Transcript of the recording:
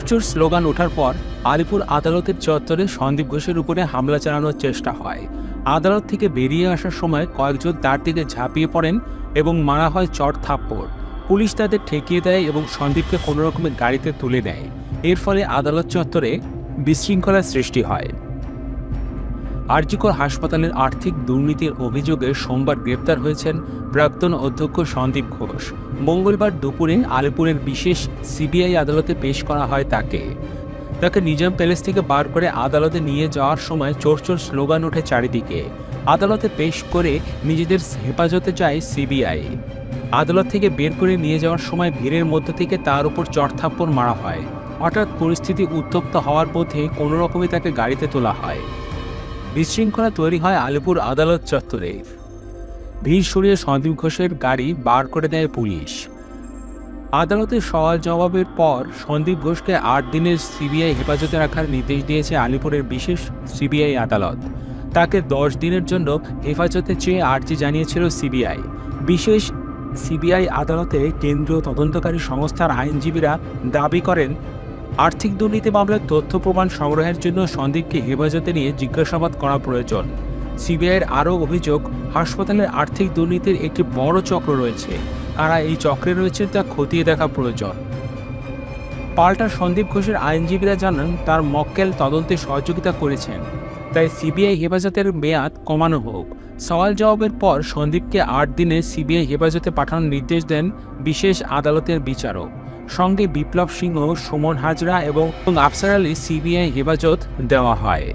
চোর স্লোগান ওঠার পর আলিপুর আদালতের চত্বরে সন্দীপ ঘোষের উপরে হামলা চালানোর চেষ্টা হয়। আদালত থেকে বেরিয়ে আসার সময় কয়েকজন তার দিকে ঝাঁপিয়ে পড়েন এবং মারা হয় চট থাপ্পড়। পুলিশ তাদের ঠেকিয়ে দেয় এবং সন্দীপকে কোনো রকমের গাড়িতে তুলে দেয় এর ফলে আদালত চত্বরে বিশৃঙ্খলার সৃষ্টি হয়। আরজিকর হাসপাতালের আর্থিক দুর্নীতির অভিযোগে সোমবার গ্রেপ্তার হয়েছেন প্রাক্তন অধ্যক্ষ সন্দীপ ঘোষ। মঙ্গলবার দুপুরে আলিপুরের বিশেষ সিবিআই আদালতে পেশ করা হয় তাকে। তাকে নিজাম প্যালেস থেকে বার করে আদালতে নিয়ে যাওয়ার সময় চোর চোর স্লোগান ওঠে চারিদিকে। আদালতে পেশ করে নিজেদের হেফাজতে চায় সিবিআই। আদালত থেকে বের করে নিয়ে যাওয়ার সময় ভিড়ের মধ্য থেকে তার উপর চড়থাপ্পড় মারা হয়। হঠাৎ পরিস্থিতি উত্তপ্ত হওয়ার পথে কোনো রকমে তাকে গাড়িতে তোলা হয়। বিশৃঙ্খলা তৈরি হয় আলিপুর আদালত চত্বরে। ভিড় সরিয়ে সন্দীপ ঘোষের গাড়ি বার করে দেয় পুলিশ। আদালতের সওয়াল জবাবের পর সন্দীপ ঘোষকে আট দিনের সিবিআই হেফাজতে রাখার নির্দেশ দিয়েছে আলিপুরের বিশেষ সিবিআই আদালত। তাকে দশ দিনের জন্য হেফাজতে চেয়ে আর্জি জানিয়েছিল সিবিআই। বিশেষ সিবিআই আদালতে কেন্দ্রীয় তদন্তকারী সংস্থার আইনজীবীরা দাবি করেন আর্থিক দুর্নীতি মামলার তথ্য প্রমাণ সংগ্রহের জন্য সন্দীপকে হেফাজতে নিয়ে জিজ্ঞাসাবাদ করা প্রয়োজন। সিবিআইয়ের আরও অভিযোগ হাসপাতালের আর্থিক দুর্নীতির একটি বড় চক্র রয়েছে। কারা এই চক্রে রয়েছে তা খতিয়ে দেখা প্রয়োজন। পাল্টা সন্দীপ ঘোষের আইনজীবীরা জানান, তার মক্কেল তদন্তে সহযোগিতা করেছেন। তাই সিবিআই হেফাজতের মেয়াদ কমানো হোক। সওয়াল জবাবের পর সন্দীপকে আট দিনে সিবিআই হেফাজতে পাঠানোর নির্দেশ দেন বিশেষ আদালতের বিচারক। সঙ্গে বিপ্লব সিংহ সুমন হাজরা এবং আফসার আলী সিবিআই হেফাজত দেওয়া হয়।